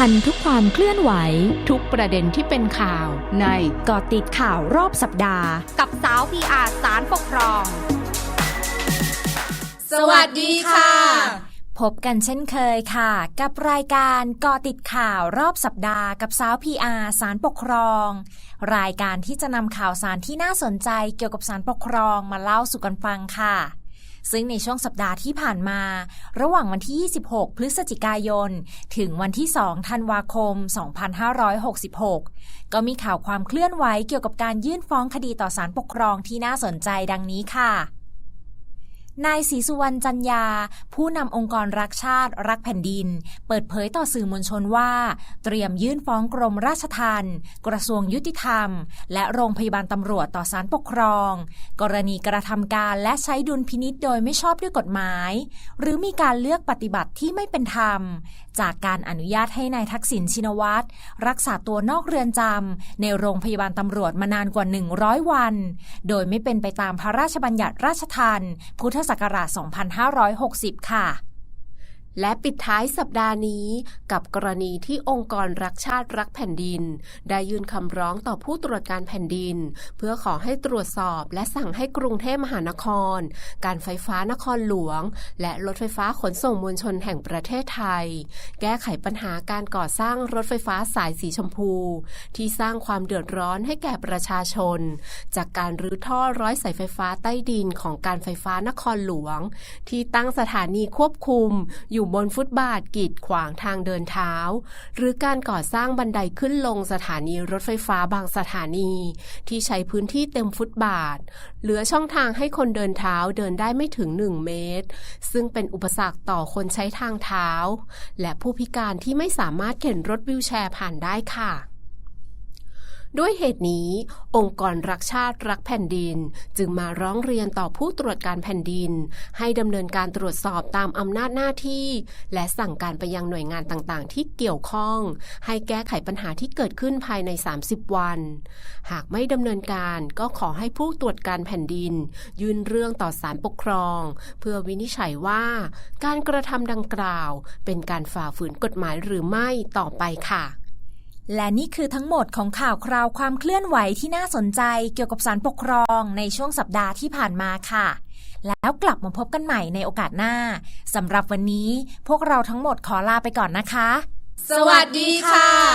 ทันทุกความเคลื่อนไหว ทุกประเด็นที่เป็นข่าวในกาะติดข่าวรอบสัปดาห์ กับสาวพีอาสารปกครอง สวัสดีค่ะ พบกันเช่นเคยค่ะ กับรายการกอติดข่าวรอบสัปดาห์กับสาวพีอาสารปกครอง รายการที่จะนำข่าวสารที่น่าสนใจเกี่ยวกับสารปกครองมาเล่าสู่กันฟังค่ะ ซึ่งในช่วงสัปดาห์ที่ผ่านมา ระหว่างวันที่ 26 พฤศจิกายน ถึงวันที่ 2 ธันวาคม 2566 ก็มีข่าวความเคลื่อนไหวเกี่ยวกับการยื่นฟ้องคดีต่อศาลปกครองที่น่าสนใจดังนี้ค่ะ นายศรีสุวรรณจันยา ผู้นำองค์กรรักชาติรักแผ่นดิน เปิดเผยต่อสื่อมวลชนว่า เตรียมยื่นฟ้องกรมราชทัณฑ์กระทรวงยุติธรรม และโรงพยาบาลตำรวจต่อศาลปกครอง กรณีกระทำการและใช้ดุลพินิษโดยไม่ชอบด้วยกฎหมาย หรือมีการเลือกปฏิบัติที่ไม่เป็นธรรม จากการอนุญาตให้นายทักษิณชินวัตรรักษาตัวนอกเรือนจำในโรงพยาบาลตำรวจมานานกว่า 100 วัน โดยไม่เป็นไปตามพระราชบัญญัติราชทันพุทธศักราช 2560 ค่ะ และปิดท้ายสัปดาห์นี้ กับกรณีที่องค์กรรักชาติรักแผ่นดิน ได้ยื่นคำร้องต่อผู้ตรวจการแผ่นดิน เพื่อขอให้ตรวจสอบและสั่งให้กรุงเทพมหานคร การไฟฟ้านครหลวง และรถไฟฟ้าขนส่งมวลชนแห่งประเทศไทย แก้ไขปัญหาการก่อสร้างรถไฟฟ้าสายสีชมพู ที่สร้างความเดือดร้อนให้แก่ประชาชน จากการรื้อท่อร้อยสายไฟฟ้าใต้ดินของการไฟฟ้านครหลวง ที่ตั้งสถานีควบคุมอยู่อยู่บนฟุตบาทกีดขวางทางเดินเท้า หรือการก่อสร้างบันไดขึ้นลงสถานีรถไฟฟ้าบางสถานี ที่ใช้พื้นที่เต็มฟุตบาท เหลือช่องทางให้คนเดินเท้าเดินได้ไม่ถึง 1 เมตร ซึ่งเป็นอุปสรรคต่อคนใช้ทางเท้า และผู้พิการที่ไม่สามารถเข็นรถวิวแชร์ผ่านได้ค่ะ ด้วยเหตุนี้ องค์กรรักชาติรักแผ่นดิน จึงมาร้องเรียนต่อผู้ตรวจการแผ่นดิน ให้ดำเนินการตรวจสอบตามอำนาจหน้าที่ และสั่งการไปยังหน่วยงานต่างๆ ที่เกี่ยวข้อง ให้แก้ไขปัญหาที่เกิดขึ้นภายใน 30 วัน หากไม่ดำเนินการก็ขอให้ผู้ตรวจการแผ่นดิน ยื่นเรื่องต่อศาลปกครอง เพื่อวินิจฉัยว่า การกระทำดังกล่าว เป็นการฝ่าฝืนกฎหมายหรือไม่ต่อไปค่ะ และนี่คือทั้งหมดของข่าวคราวความเคลื่อนไหวที่น่าสนใจเกี่ยวกับสารปกครองในช่วงสัปดาห์ที่ผ่านมาค่ะ แล้วกลับมาพบกันใหม่ในโอกาสหน้าสำหรับวันนี้พวกเราทั้งหมดขอลาไปก่อนนะคะ สวัสดีค่ะ